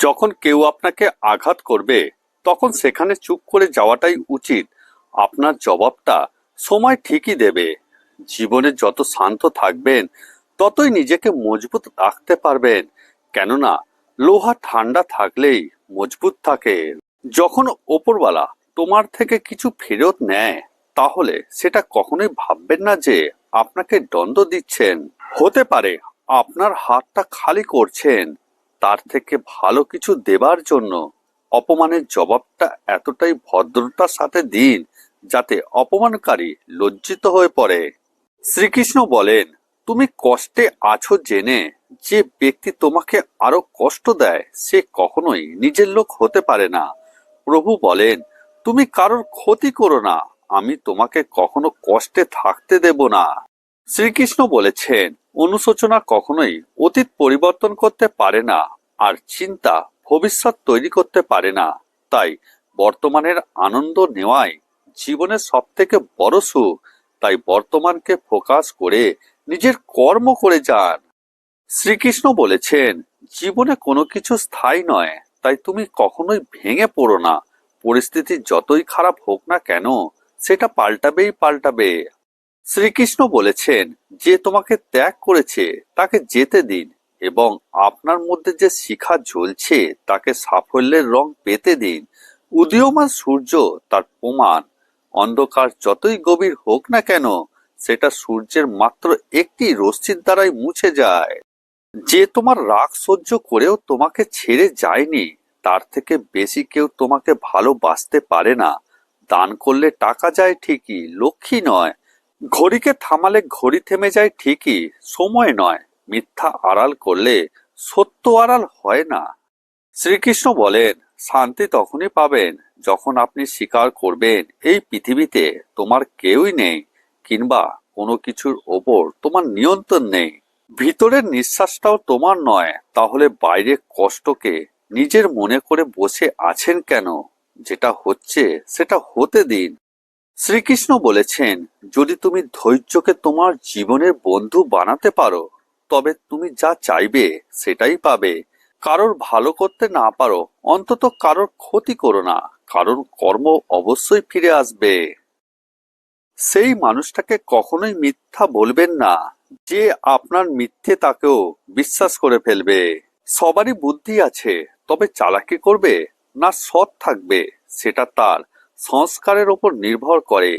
যখন কেউ আপনাকে আঘাত করবে, তখন সেখানে চুপ করে যাওয়াটাই উচিত। আপনার জবাবটা সময় ঠিকই দেবে। জীবনে যত শান্ত থাকবেন, ততই নিজেকে মজবুত রাখতে পারবেন। কেননা, লোহা ঠান্ডা থাকলেই মজবুত থাকে। যখন ওপরওয়ালা তোমার থেকে কিছু ফেরত নেয়, তাহলে সেটা কখনোই ভাববেন না যে আপনাকে দণ্ড দিচ্ছেন। হতে পারে আপনার হাতটা খালি করছেন তার থেকে ভালো কিছু দেবার জন্য অপমানের জবাবটা এতটাই ভদ্রতার সাথে দিন যাতে অপমানকারী লজ্জিত হয়ে পড়ে। শ্রীকৃষ্ণ বলেন, তুমি কষ্টে আছো জেনে যে ব্যক্তি তোমাকে আরও কষ্ট দেয়, সে কখনোই নিজের লোক হতে পারে না। প্রভু বলেন, তুমি কারোর ক্ষতি করো না, আমি তোমাকে কখনো কষ্টে থাকতে দেব না। শ্রীকৃষ্ণ বলেছেন, অনুশোচনা কখনোই অতীত পরিবর্তন করতে পারে না, আর চিন্তা ভবিষ্যৎ তৈরি করতে পারে না। তাই বর্তমানের আনন্দ নেওয়াই জীবনের সব থেকে বড় সুখ। তাই বর্তমানকে ফোকাস করে নিজের কর্ম করে যান। শ্রীকৃষ্ণ বলেছেন, জীবনে কোনো কিছু স্থায়ী নয়, তাই তুমি কখনোই ভেঙে পড়ো না। পরিস্থিতি যতই খারাপ হোক না কেন, সেটা পাল্টাবেই পাল্টাবে। শ্রীকৃষ্ণ বলেছেন, যে তোমাকে ত্যাগ করেছে, তাকে যেতে দিন এবং আপনার মধ্যে যে শিখা জ্বলছে, তাকে সাফল্যের রং পেতে দিন। উদীয়মান সূর্য তার প্রমাণ। অন্ধকার যতই গভীর হোক না কেন, সেটা সূর্যের মাত্র একটি রশ্মির দ্বারাই মুছে যায়। যে তোমার রাগ সহ্য করেও তোমাকে ছেড়ে যায়নি, তার থেকে বেশি কেউ তোমাকে ভালোবাসতে পারে না। দান করলে টাকা যায় ঠিকই, লক্ষ্মী নয়। ঘড়িকে থামালে ঘড়ি থেমে যায় ঠিকই, সময় নয়। মিথ্যা আড়াল করলে সত্য আড়াল হয় না। শ্রীকৃষ্ণ বলেন, শান্তি তখনই পাবেন যখন আপনি স্বীকার করবেন, এই পৃথিবীতে তোমার কেউই নেই কিংবা কোনো কিছুর ওপর তোমার নিয়ন্ত্রণ নেই। ভিতরের নিঃশ্বাসটাও তোমার নয়, তাহলে বাইরে কষ্টকে নিজের মনে করে বসে আছেন কেন? যেটা হচ্ছে, সেটা হতে দিন। শ্রীকৃষ্ণ বলেছেন, যদি তুমি ধৈর্যকে তোমার জীবনের বন্ধু বানাতে পারো, তবে তুমি যা চাইবে সেটাই পাবে। কারোর ভালো করতে না পারো, অন্তত কারোর ক্ষতি করো না। কারণ কর্ম অবশ্যই ফিরে আসবে। সেই মানুষটাকে কখনোই মিথ্যা বলবেন না, যে আপনার মিথ্যে তাকেও বিশ্বাস করে ফেলবে। সবারই বুদ্ধি আছে, তবে চালাকি করবে না সৎ থাকবে, সেটা তার। সংস্কারের ওপর নির্ভর করে।